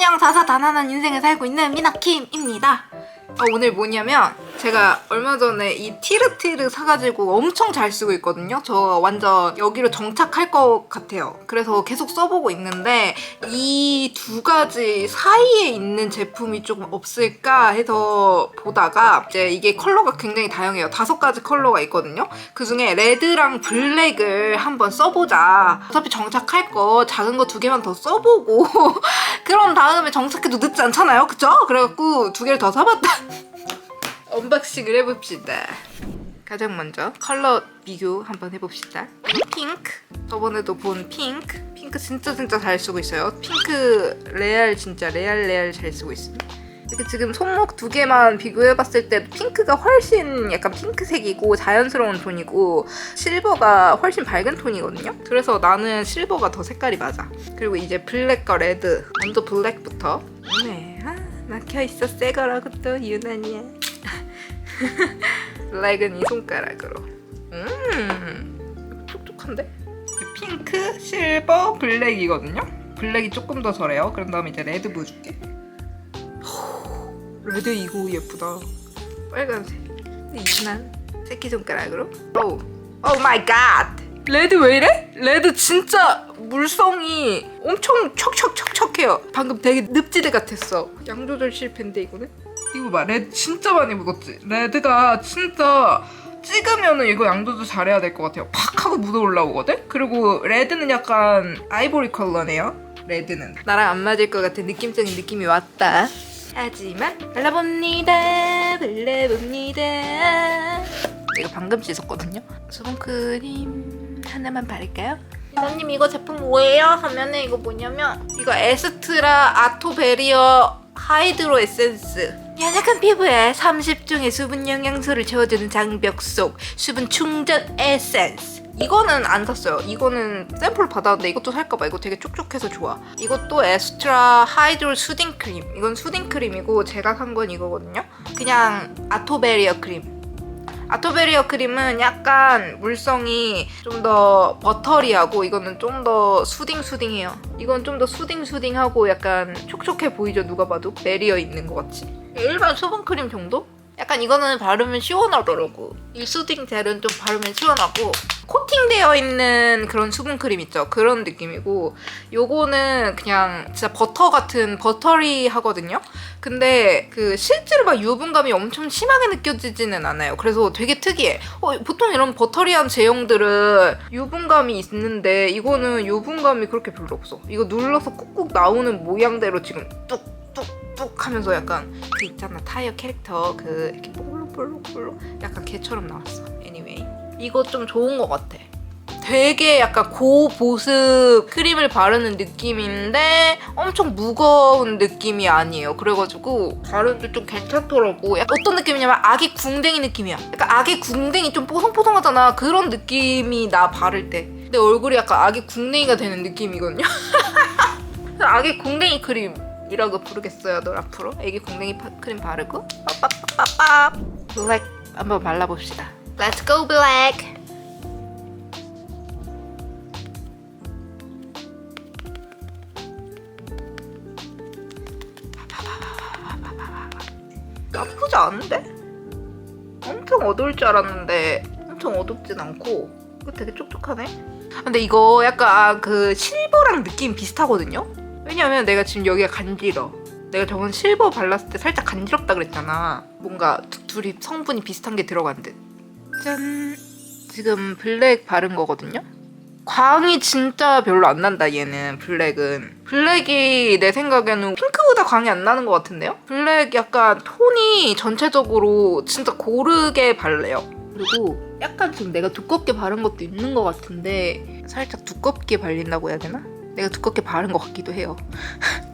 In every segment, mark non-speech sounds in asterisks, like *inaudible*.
안녕 다사다난한 인생을 살고 있는 미나킴입니다. 어, 오늘 뭐냐면 제가 얼마 전에 이 티르티르 사가지고 엄청 잘 쓰고 있거든요. 저 완전 여기로 정착할 것 같아요. 그래서 계속 써보고 있는데 이 두 가지 사이에 있는 제품이 조금 없을까 해서 보다가 이제 이게 컬러가 굉장히 다양해요. 다섯 가지 컬러가 있거든요. 그 중에 레드랑 블랙을 한번 써보자. 어차피 정착할 거 작은 거 두 개만 더 써보고 *laughs* 그런 다음에 정착해도 늦지 않잖아요. 그쵸? 그래갖고 두 개를 더 사봤다. *laughs* 언박싱을 해봅시다. 가장 먼저 컬러 비교 한번 해봅시다. 핑크. 저번에도 본 핑크. 핑크 진짜 진짜 잘 쓰고 있어요. 핑크 레알 진짜 레알 레알 잘 쓰고 있습니다 이렇게 지금 손목 두 개만 비교해봤을 때 핑크가 훨씬 약간 핑크색이고 자연스러운 톤이고 실버가 훨씬 밝은 톤이거든요. 그래서 나는 실버가 더 색깔이 맞아. 그리고 이제 블랙과 레드. 먼저 블랙부터. 네, 아, 막혀 있어 새 거라고 또 유난이야. 블랙은 *laughs* 이 손가락으로. 음, 촉촉한데? 핑크, 실버, 블랙이거든요. 블랙이 조금 더 저래요. 그런 다음에 이제 레드 보여줄게. 레드 이거 예쁘다. 빨간색. 이순한 새끼손가락으로. 오, 오 마이 갓. 레드 왜 이래? 레드 진짜 물성이 엄청 척척척척해요. 방금 되게 늪지대 같았어. 양 조절 실패인데 이거는? 이거 봐, 레드 진짜 많이 묻었지. 레드가 진짜 찍으면은 이거 양 조절 잘해야 될 것 같아요. 팍 하고 묻어 올라오거든. 그리고 레드는 약간 아이보리 컬러네요. 레드는 나랑 안 맞을 것 같은 느낌적인 느낌이 왔다. 하지만 발라봅니다. 발라봅니다. 이거 방금 씻었거든요. 수분크림 하나만 바를까요? 이사님 이거 제품 뭐예요? 하면은 이거 뭐냐면 이거 에스트라 아토 베리어 하이드로 에센스. 연약한 피부에 30종의 수분 영양소를 채워주는 장벽 속 수분 충전 에센스 이거는 안 샀어요. 이거는 샘플 받았는데 이것도 살까봐 이거 되게 촉촉해서 좋아. 이것도 에스트라 하이드로 수딩 크림. 이건 수딩 크림이고 제가 산 건 이거거든요. 그냥 아토베리어 크림. 아토베리어 크림은 약간 물성이 좀 더 버터리하고 이거는 좀 더 수딩 수딩해요. 이건 좀 더 수딩 수딩하고 약간 촉촉해 보이죠 누가 봐도 베리어 있는 것 같이. 일반 수분 크림 정도? 약간 이거는 바르면 시원하더라고. 이 수딩 젤은 좀 바르면 시원하고 코팅되어 있는 그런 수분 크림 있죠. 그런 느낌이고 요거는 그냥 진짜 버터 같은 버터리 하거든요. 근데 그 실제로 막 유분감이 엄청 심하게 느껴지지는 않아요. 그래서 되게 특이해. 어, 보통 이런 버터리한 제형들은 유분감이 있는데 이거는 유분감이 그렇게 별로 없어. 이거 눌러서 꾹꾹 나오는 모양대로 지금 뚝뚝뚝 하면서 약간 그 있잖아 타이어 캐릭터 그 이렇게 볼록볼록볼록 약간 걔처럼 나왔어. 이거 좀 좋은 것 같아. 되게 약간 고보습 크림을 바르는 느낌인데 엄청 무거운 느낌이 아니에요. 그래가지고 바르도 좀 괜찮더라고. 어떤 느낌이냐면 아기 궁뎅이 느낌이야. 약간 아기 궁뎅이 좀 뽀송뽀송하잖아. 그런 느낌이 나 바를 때. 내 얼굴이 약간 아기 궁뎅이가 되는 느낌이거든요. *laughs* 아기 궁뎅이 크림 이라고 부르겠어요. 널 앞으로 아기 궁뎅이 파- 크림 바르고 빠빠빠빠빠 블랙 한번 발라봅시다. Let's go black. 나쁘지 않은데? 엄청 어두울 줄 알았는데 엄청 어둡진 않고 이거 되게 촉촉하네. 근데 이거 약간 그 실버랑 느낌 비슷하거든요? 왜냐면 내가 지금 여기가 간지러. 내가 저번 실버 발랐을 때 살짝 간지럽다 그랬잖아. 뭔가 두- 둘이 성분이 비슷한 게 들어간 듯. 짠. 지금 블랙 바른 거거든요? 광이 진짜 별로 안 난다 얘는 블랙은 블랙이 내 생각에는 핑크보다 광이 안 나는 것 같은데요? 블랙 약간 톤이 전체적으로 진짜 고르게 발래요 그리고 약간 좀 내가 두껍게 바른 것도 있는 것 같은데 살짝 두껍게 발린다고 해야 되나? 내가 두껍게 바른 것 같기도 해요 *laughs*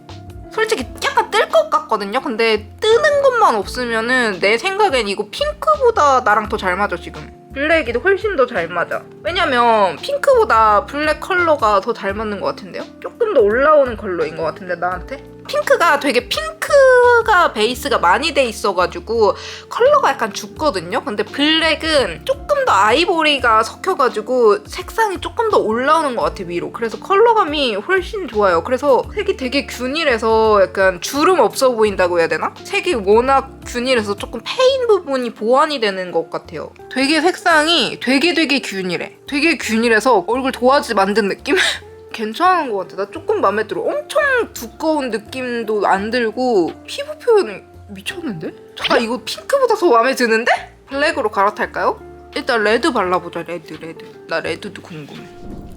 솔직히 약간 뜰 것 같거든요 근데 뜨는 것만 없으면은 내 생각엔 이거 핑크보다 나랑 더 잘 맞아 지금 블랙이 훨씬 더 잘 맞아. 왜냐면 핑크보다 블랙 컬러가 더 잘 맞는 것 같은데요? 조금 더 올라오는 컬러인 것 같은데 나한테? 핑크가 되게 핑크 핑크가 베이스가 많이 돼 있어가지고 컬러가 약간 죽거든요. 근데 블랙은 조금 더 아이보리가 섞여가지고 색상이 조금 더 올라오는 것 같아 위로. 그래서 컬러감이 훨씬 좋아요. 그래서 색이 되게 균일해서 약간 주름 없어 보인다고 해야 되나? 색이 워낙 균일해서 조금 페인 부분이 보완이 되는 것 같아요. 되게 색상이 되게 되게 균일해. 되게 균일해서 얼굴 도화지 만든 느낌? *laughs* 괜찮은 것 같아. 나 조금 마음에 들어. 엄청 두꺼운 느낌도 안 들고 피부 표현이 미쳤는데? 잠깐 이거 핑크보다 더 마음에 드는데? 블랙으로 갈아탈까요? 일단 레드 발라보자. 레드 레드. 나 레드도 궁금해.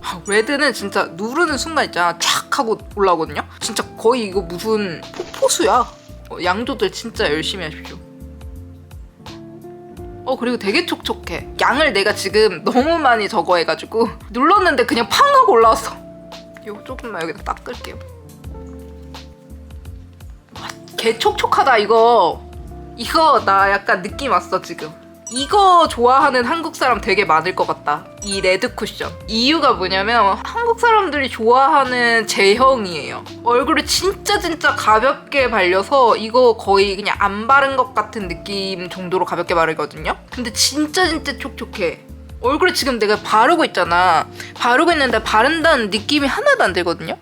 아, 레드는 진짜 누르는 순간 있잖아 촥 하고 올라오거든요. 진짜 거의 이거 무슨 폭포수야. 어, 양조들 진짜 열심히 하십시오. 어 그리고 되게 촉촉해. 양을 내가 지금 너무 많이 저거 해가지고 눌렀는데 그냥 팡 하고 올라왔어. 이거 조금만 여기다 닦을게요. 와, 개 촉촉하다 이거. 이거 나 약간 느낌 왔어 지금. 이거 좋아하는 한국 사람 되게 많을 것 같다. 이 레드 쿠션. 이유가 뭐냐면 한국 사람들이 좋아하는 제형이에요. 얼굴을 진짜 진짜 가볍게 발려서 이거 거의 그냥 안 바른 것 같은 느낌 정도로 가볍게 바르거든요. 근데 진짜 진짜 촉촉해. 얼굴에 지금 내가 바르고 있잖아. 바르고 있는데 바른다는 느낌이 하나도 안 들거든요.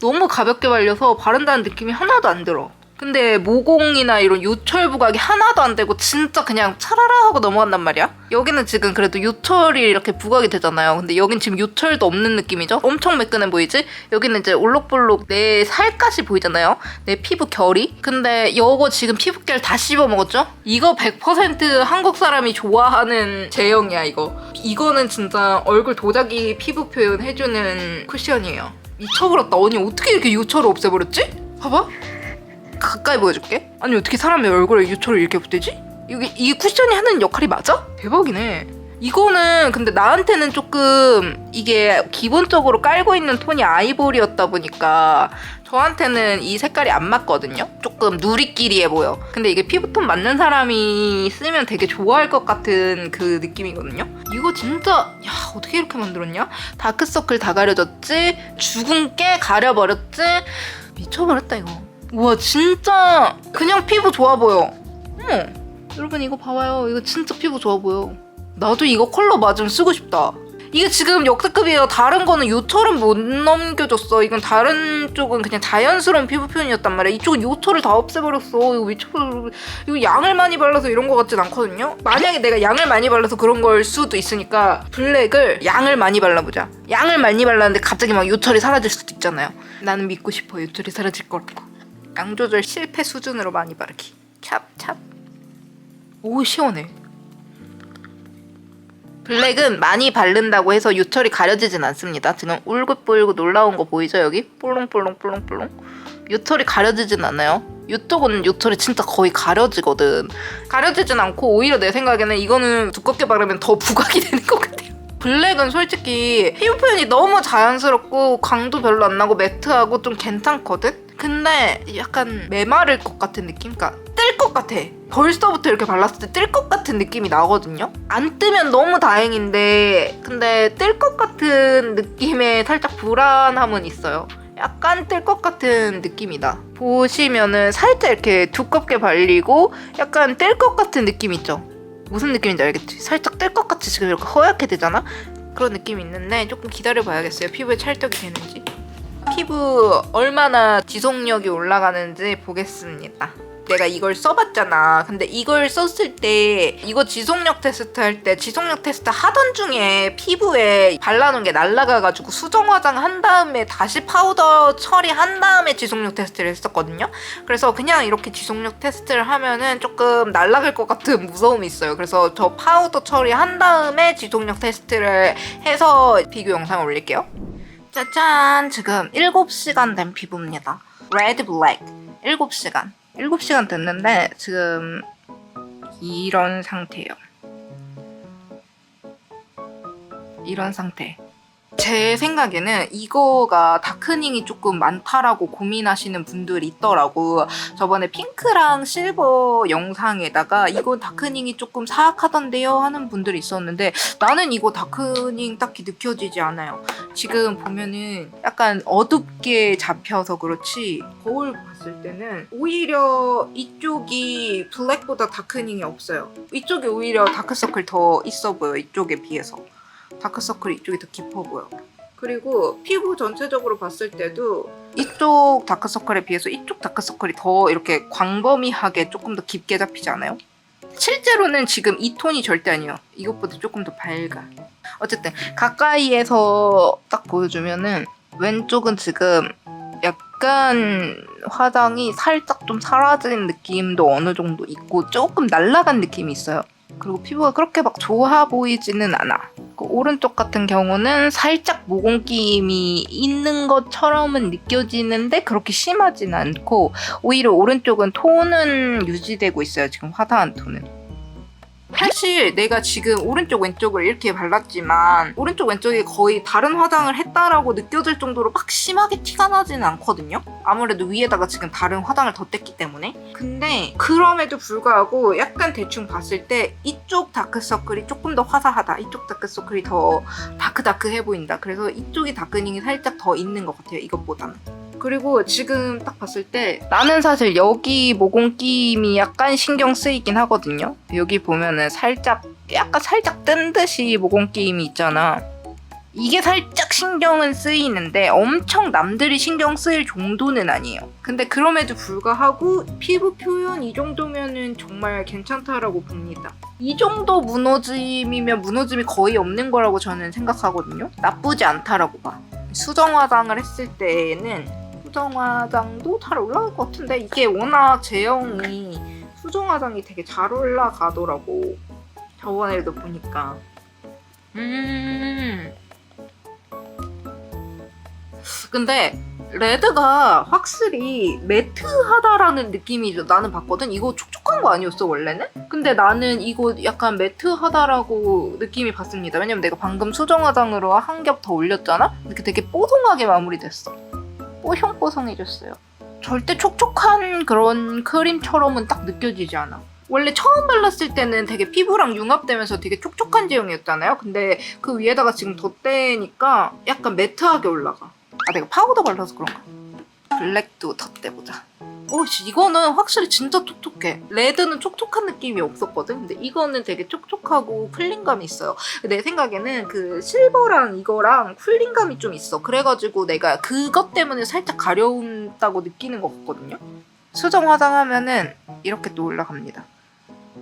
너무 가볍게 발려서 바른다는 느낌이 하나도 안 들어. 근데 모공이나 이런 요철 부각이 하나도 안 되고 진짜 그냥 차라라 하고 넘어간단 말이야. 여기는 지금 그래도 요철이 이렇게 부각이 되잖아요. 근데 여긴 지금 요철도 없는 느낌이죠. 엄청 매끈해 보이지? 여기는 이제 올록볼록 내 살갗이 보이잖아요. 내 피부 결이. 근데 요거 지금 피부결 다 씹어 먹었죠? 이거 100% 한국 사람이 좋아하는 제형이야 이거. 이거는 진짜 얼굴 도자기 피부 표현 해주는 쿠션이에요. 미쳐버렸다. 언니 어떻게 이렇게 요철을 없애버렸지? 봐봐. 가까이 보여줄게. 아니 어떻게 사람의 얼굴에 유철을 이렇게 붙이지? 이게 이 쿠션이 하는 역할이 맞아? 대박이네. 이거는 근데 나한테는 조금 이게 기본적으로 깔고 있는 톤이 아이보리였다 보니까 저한테는 이 색깔이 안 맞거든요. 조금 누리끼리해 보여. 근데 이게 피부톤 맞는 사람이 쓰면 되게 좋아할 것 같은 그 느낌이거든요. 이거 진짜 야 어떻게 이렇게 만들었냐? 다크서클 다 가려졌지? 죽은 깨 가려버렸지? 미쳐버렸다 이거. 우와 진짜 그냥 피부 좋아 보여. 응. 여러분 이거 봐봐요. 이거 진짜 피부 좋아 보여. 나도 이거 컬러 맞으면 쓰고 싶다. 이게 지금 역대급이에요. 다른 거는 요철은 못 넘겨줬어. 이건 다른 쪽은 그냥 자연스러운 피부 표현이었단 말이야. 이쪽은 요철을 다 없애버렸어. 이거 미쳐버려. 이거 양을 많이 발라서 이런 거 같진 않거든요. 만약에 내가 양을 많이 발라서 그런 걸 수도 있으니까 블랙을 양을 많이 발라보자. 양을 많이 발랐는데 갑자기 막 요철이 사라질 수도 있잖아요. 나는 믿고 싶어. 요철이 사라질 거라고. 양 조절 실패 수준으로 많이 바르기. 찹찹. 오 시원해. 블랙은 많이 바른다고 해서 요철이 가려지진 않습니다. 지금 울긋불긋 올라온 거 보이죠 여기? 볼롱볼롱볼롱볼롱. 요철이 가려지진 않아요. 이쪽은 요철이 진짜 거의 가려지거든. 가려지진 않고 오히려 내 생각에는 이거는 두껍게 바르면 더 부각이 *laughs* 되는 것 같아요. 블랙은 솔직히 피부 표현이 너무 자연스럽고 광도 별로 안 나고 매트하고 좀 괜찮거든? 근데 약간 메마를 것 같은 느낌? 그러니까 뜰 것 같아. 벌써부터 이렇게 발랐을 때 뜰 것 같은 느낌이 나거든요? 안 뜨면 너무 다행인데 근데 뜰 것 같은 느낌에 살짝 불안함은 있어요. 약간 뜰 것 같은 느낌이다. 보시면은 살짝 이렇게 두껍게 발리고 약간 뜰 것 같은 느낌 있죠? 무슨 느낌인지 알겠지? 살짝 뜰 것 같이 지금 이렇게 허옇게 되잖아? 그런 느낌이 있는데 조금 기다려봐야겠어요. 피부에 찰떡이 되는지. 피부 얼마나 지속력이 올라가는지 보겠습니다. 내가 이걸 써봤잖아. 근데 이걸 썼을 때 이거 지속력 테스트 할 때 지속력 테스트 하던 중에 피부에 발라놓은 게 날라가가지고 수정 화장 한 다음에 다시 파우더 처리한 다음에 지속력 테스트를 했었거든요. 그래서 그냥 이렇게 지속력 테스트를 하면은 조금 날라갈 것 같은 *laughs* 무서움이 있어요. 그래서 저 파우더 처리한 다음에 지속력 테스트를 해서 비교 영상 올릴게요. 짜잔! 지금 7시간 된 피부입니다. 레드 블랙. 7시간. 7시간 됐는데 지금 이런 상태예요. 이런 상태. 제 생각에는 이거가 다크닝이 조금 많다라고 고민하시는 분들이 있더라고. 저번에 핑크랑 실버 영상에다가 이거 다크닝이 조금 사악하던데요 하는 분들이 있었는데 나는 이거 다크닝 딱히 느껴지지 않아요. 지금 보면은 약간 어둡게 잡혀서 그렇지 거울 봤을 때는 오히려 이쪽이 블랙보다 다크닝이 없어요. 이쪽이 오히려 다크서클 더 있어 보여 이쪽에 비해서. 다크서클이 이쪽이 더 깊어 보여. 그리고 피부 전체적으로 봤을 때도 이쪽 다크서클에 비해서 이쪽 다크서클이 더 이렇게 광범위하게 조금 더 깊게 잡히지 않아요? 실제로는 지금 이 톤이 절대 아니에요. 이것보다 조금 더 밝아. 어쨌든 가까이에서 딱 보여주면은 왼쪽은 지금 약간 화장이 살짝 좀 사라진 느낌도 어느 정도 있고 조금 날라간 느낌이 있어요. 그리고 피부가 그렇게 막 좋아 보이지는 않아. 그 오른쪽 같은 경우는 살짝 모공김이 있는 것처럼은 느껴지는데 그렇게 심하진 않고 오히려 오른쪽은 톤은 유지되고 있어요. 지금 화사한 톤은. 사실 내가 지금 오른쪽 왼쪽을 이렇게 발랐지만 오른쪽 왼쪽이 거의 다른 화장을 했다라고 느껴질 정도로 막 심하게 티가 나지는 않거든요. 아무래도 위에다가 지금 다른 화장을 덧댔기 때문에. 근데 그럼에도 불구하고 약간 대충 봤을 때 이쪽 다크서클이 조금 더 화사하다. 이쪽 다크서클이 더 다크다크해 보인다. 그래서 이쪽이 다크닝이 살짝 더 있는 것 같아요. 이것보다는. 그리고 지금 딱 봤을 때 나는 사실 여기 모공김이 약간 신경 쓰이긴 하거든요. 여기 보면은 살짝 약간 살짝 뜬 듯이 모공김이 있잖아. 이게 살짝 신경은 쓰이는데 엄청 남들이 신경 쓰일 정도는 아니에요. 근데 그럼에도 불구하고 피부 표현 이 정도면은 정말 괜찮다라고 봅니다. 이 정도 무너짐이면 무너짐이 거의 없는 거라고 저는 생각하거든요. 나쁘지 않다라고 봐. 수정 화장을 했을 때에는 수정 화장도 잘 올라갈 것 같은데 이게 워낙 제형이 수정 화장이 되게 잘 올라가더라고. 저번에도 보니까. 음. 근데 레드가 확실히 매트하다라는 느낌이 나는 봤거든. 이거 촉촉한 거 아니었어 원래는? 근데 나는 이거 약간 매트하다라고 느낌이 봤습니다. 왜냐면 내가 방금 수정 화장으로 한 겹 더 올렸잖아. 이렇게 되게 뽀송하게 마무리됐어. 뽀송뽀송해졌어요. 절대 촉촉한 그런 크림처럼은 딱 느껴지지 않아. 원래 처음 발랐을 때는 되게 피부랑 융합되면서 되게 촉촉한 제형이었잖아요. 근데 그 위에다가 지금 덧대니까 약간 매트하게 올라가. 아 내가 파우더 발라서 그런가? 블랙도 덧대보자. 오, 씨, 이거는 확실히 진짜 촉촉해. 레드는 촉촉한 느낌이 없었거든. 근데 이거는 되게 촉촉하고 쿨링감이 있어요. 내 생각에는 그 실버랑 이거랑 쿨링감이 좀 있어. 그래가지고 내가 그것 때문에 살짝 가려운다고 느끼는 것 같거든요. 수정 화장하면은 이렇게 또 올라갑니다.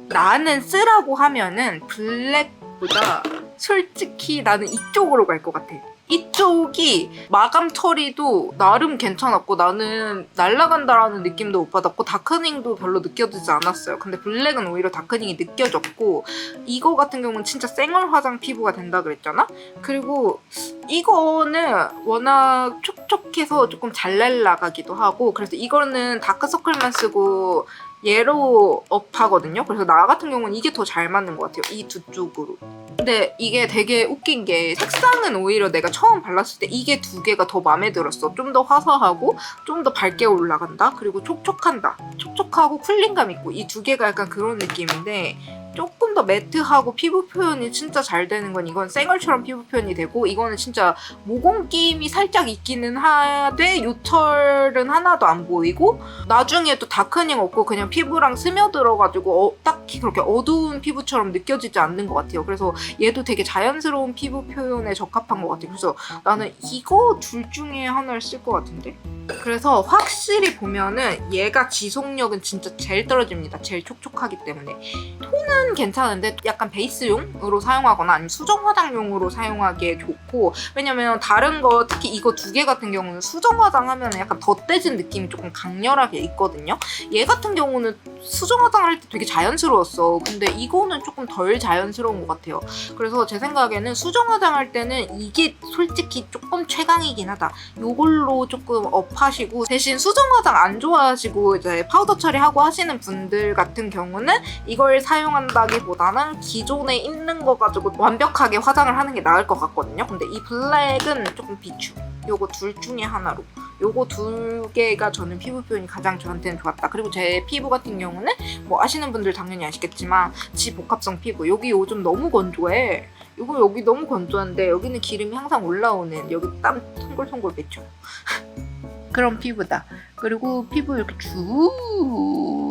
나는 쓰라고 하면은 블랙보다 솔직히 나는 이쪽으로 갈 것 같아. 이쪽이 마감 처리도 나름 괜찮았고 나는 날아간다라는 느낌도 못 받았고 다크닝도 별로 느껴지지 않았어요. 근데 블랙은 오히려 다크닝이 느껴졌고 이거 같은 경우는 진짜 생얼 화장 피부가 된다 그랬잖아? 그리고 이거는 워낙 촉촉해서 조금 잘 날아가기도 하고 그래서 이거는 다크서클만 쓰고 예로 업하거든요. 그래서 나 같은 경우는 이게 더 잘 맞는 것 같아요. 이 두 쪽으로. 근데 이게 되게 웃긴 게 색상은 오히려 내가 처음 발랐을 때 이게 두 개가 더 마음에 들었어. 좀 더 화사하고 좀 더 밝게 올라간다. 그리고 촉촉한다. 촉촉하고 쿨링감 있고 이 두 개가 약간 그런 느낌인데 조금 더 매트하고 피부 표현이 진짜 잘 되는 건 이건 생얼처럼 피부 표현이 되고 이거는 진짜 모공김이 살짝 있기는 하되 요철은 하나도 안 보이고 나중에 또 다크닝 없고 그냥 피부랑 스며들어가지고 어, 딱히 그렇게 어두운 피부처럼 느껴지지 않는 것 같아요. 그래서 얘도 되게 자연스러운 피부 표현에 적합한 것 같아요. 그래서 나는 이거 둘 중에 하나를 쓸 것 같은데? 그래서 확실히 보면은 얘가 지속력은 진짜 제일 떨어집니다. 제일 촉촉하기 때문에. 톤은 괜찮 은데 약간 베이스용으로 사용하거나 아니면 수정 화장용으로 사용하기에 좋고 왜냐면 다른 거 특히 이거 두 개 같은 경우는 수정 화장 하면 약간 덧대진 느낌이 조금 강렬하게 있거든요. 얘 같은 경우는 수정 화장을 할 때 되게 자연스러웠어. 근데 이거는 조금 덜 자연스러운 것 같아요. 그래서 제 생각에는 수정 화장할 때는 이게 솔직히 조금 최강이긴 하다. 요걸로 조금 업하시고 대신 수정 화장 안 좋아하시고 이제 파우더 처리하고 하시는 분들 같은 경우는 이걸 사용한 한다기보다 는 기존에 있는 거 가지고 완벽하게 화장을 하는 게 나을 것 같거든요. 근데 이 블랙은 조금 비추. 요거 둘 중에 하나로. 요거 두 개가 저는 피부 표현이 가장 저한테는 좋았다. 그리고 제 피부 같은 경우는 뭐 아시는 분들 당연히 아시겠지만 지복합성 피부. 여기 요즘 너무 건조해. 이거 여기 너무 건조한데 여기는 기름이 항상 올라오는 여기 땀 송골송골 맺혀. *laughs* 그런 피부다. 그리고 피부 이렇게 쭉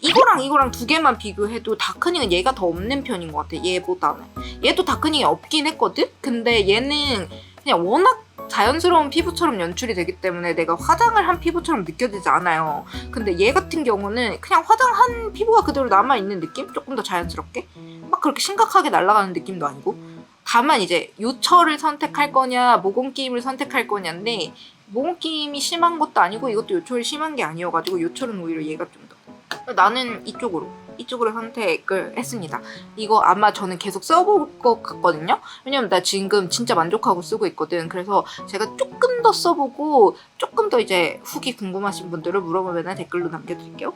이거랑 이거랑 두 개만 비교해도 다크닝은 얘가 더 없는 편인 것 같아. 얘보다는. 얘도 다크닝이 없긴 했거든. 근데 얘는 그냥 워낙 자연스러운 피부처럼 연출이 되기 때문에 내가 화장을 한 피부처럼 느껴지지 않아요. 근데 얘 같은 경우는 그냥 화장한 피부가 그대로 남아 있는 느낌? 조금 더 자연스럽게? 막 그렇게 심각하게 날아가는 느낌도 아니고. 다만 이제 요철을 선택할 거냐 모공끼임을 선택할 거냐인데 모공끼임이 심한 것도 아니고 이것도 요철이 심한 게 아니어가지고 요철은 오히려 얘가 좀 더. 나는 이쪽으로 이쪽으로 선택을 했습니다. 이거 아마 저는 계속 써볼 것 같거든요. 왜냐면 나 지금 진짜 만족하고 쓰고 있거든. 그래서 제가 조금 더 써보고 조금 더 이제 후기 궁금하신 분들을 물어보면 댓글로 남겨드릴게요.